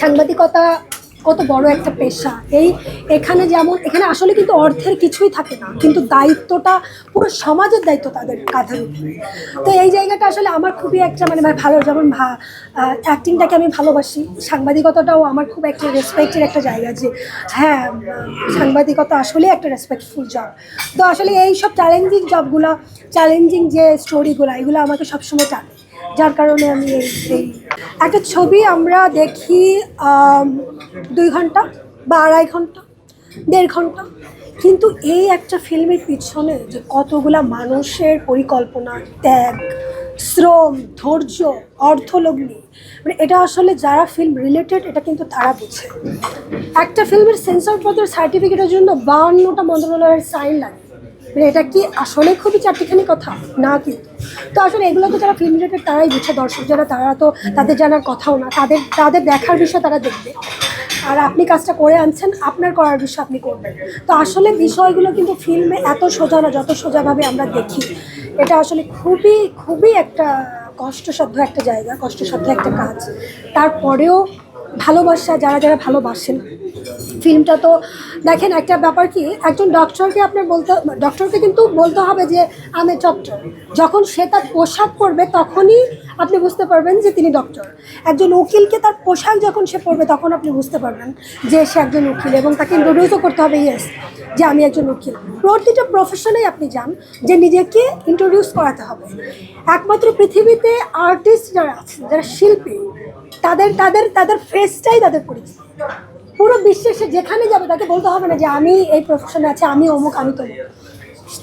সাংবাদিকতা কত বড় একটা পেশা। এই এখানে যেমন, এখানে আসলে কিন্তু অর্থের কিছুই থাকে না, কিন্তু দায়িত্বটা পুরো সমাজের দায়িত্ব তাদের কাঁধের উপরে। তো এই জায়গাটা আসলে আমার খুবই একটা মানে ভালো, যেমন অ্যাক্টিংটাকে আমি ভালোবাসি। সাংবাদিকতাটাও আমার খুব একটা রেসপেক্টের একটা জায়গা যে হ্যাঁ সাংবাদিকতা আসলে একটা রেসপেক্টফুল জব তো আসলে এই সব চ্যালেঞ্জিং জবগুলো চ্যালেঞ্জিং যে স্টোরিগুলো এগুলো আমাকে সবসময় টানে। যার কারণে আমি একটা ছবি আমরা দেখি দুই ঘণ্টা বা আড়াই ঘণ্টা, দেড় ঘণ্টা। কিন্তু এই একটা ফিল্মের পিছনে যে কতগুলা মানুষের পরিকল্পনা, ত্যাগ, শ্রম, ধৈর্য, অর্থলগ্নি মানে এটা আসলে যারা ফিল্ম রিলেটেড এটা কিন্তু তারা বুঝে। একটা ফিল্মের সেন্সর পদের সার্টিফিকেটের জন্য বাউন্নটা মন্ত্রণালয়ের সাইন লাগে। এটা কি আসলে খুবই চারটিখানি কথা? না কিন্তু তো আসলে এগুলো তো যারা ফিল্ম রিলেটেড তারাই বুঝে, দর্শক যারা, তারা তো তাদের জানার কথাও না, তাদের তাদের দেখার বিষয় তারা দেখবে। আর আপনি কাজটা করে আনছেন, আপনার করার বিষয় আপনি করবেন। তো আসলে বিষয়গুলো কিন্তু ফিল্মে এত সোজা না, যত সোজাভাবে আমরা দেখি। এটা আসলে খুবই খুবই একটা কষ্টসাধ্য একটা জায়গা, কষ্টসাধ্য একটা কাজ। তারপরেও ভালোবাসা, যারা যারা ভালোবাসেন ফিল্মটা তো দেখেন, একটা ব্যাপার কি, একজন ডক্টরকে আপনার বলতে ডক্টরকে কিন্তু বলতে হবে যে আমি ডক্টর যখন সে তার পোশাক পরবে, তখনই আপনি বুঝতে পারবেন যে তিনি ডক্টর একজন উকিলকে তার পোশাক যখন সে পরবে, তখন আপনি বুঝতে পারবেন যে সে একজন উকিল এবং তাকে ইন্ট্রোডিউসও করতে হবে ইয়েস যে আমি একজন উকিল. প্রতিটা প্রফেশনেই আপনি যান যে নিজেকে ইন্ট্রোডিউস করাতে হবে। একমাত্র পৃথিবীতে আর্টিস্ট যারা আছেন, যারা শিল্পী, তাদের তাদের তাদের ফেসটাই তাদের পরিচয়। পুরো বিশ্বে সে যেখানে যাবে তাকে বলতে হবে না যে আমি এই প্রফেশনে আছি, আমি অমুক, আমি তমুক।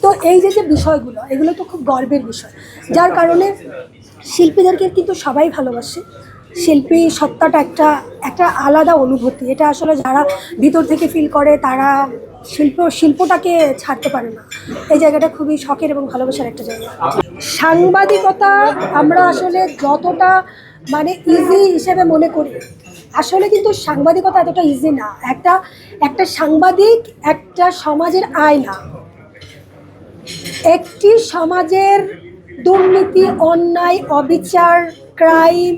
তো এই যে যে বিষয়গুলো, এগুলো তো খুব গর্বের বিষয়। যার কারণে শিল্পীদেরকে কিন্তু সবাই ভালোবাসে। শিল্পী সত্তাটা একটা একটা আলাদা অনুভূতি। এটা আসলে যারা ভিতর থেকে ফিল করে, তারা শিল্প, শিল্পটাকে ছাড়তে পারে না। এই জায়গাটা খুবই শখের এবং ভালোবাসার একটা জায়গা। সাংবাদিকতা আমরা আসলে যতটা মানে ইজি হিসেবে মনে করি আসলে কিন্তু সাংবাদিকতা এতটা ইজি না। একটা একটা সাংবাদিক একটা সমাজের আয়না। একটি সমাজের দুর্নীতি, অন্যায়, অবিচার ক্রাইম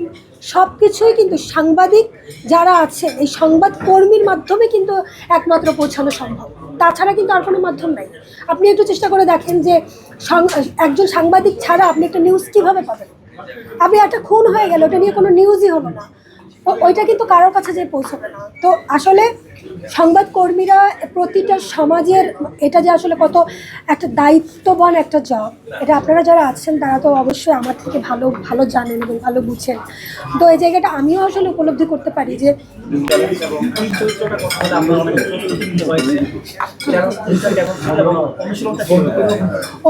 সব কিছুই কিন্তু সাংবাদিক যারা আছে, এই সংবাদ কর্মীর মাধ্যমে কিন্তু একমাত্র পৌঁছানো সম্ভব। তাছাড়া কিন্তু আর কোনো মাধ্যম নাই। আপনি একটু চেষ্টা করে দেখেন যে একজন সাংবাদিক ছাড়া আপনি একটা নিউজ কীভাবে পাবেন? আপনি একটা খুন হয়ে গেল ওটা নিয়ে কোনো নিউজই হলো না। ওইটা কিন্তু কারোর কাছে যে পৌঁছবে না। তো আসলে সংবাদকর্মীরা প্রতিটা সমাজের, এটা যে আসলে কত একটা দায়িত্ববান একটা জব এটা আপনারা যারা আছেন তারা তো অবশ্যই আমার থেকে ভালো ভালো জানেন এবং ভালো বুঝেন। তো এই জায়গাটা আমিও আসলে উপলব্ধি করতে পারি যে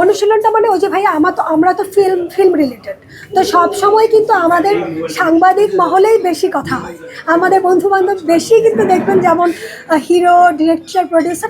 অনুশীলনটা মানে ওই যে ভাই আমার তো, আমরা তো ফিল্ম ফিল্ম রিলেটেড তো সব সময় কিন্তু আমাদের সাংবাদিক মহলেই বেশি কথা হয়। আমাদের বন্ধু বান্ধব বেশি কিন্তু দেখবেন যেমন হিরো ডিরেক্টর প্রডিউসার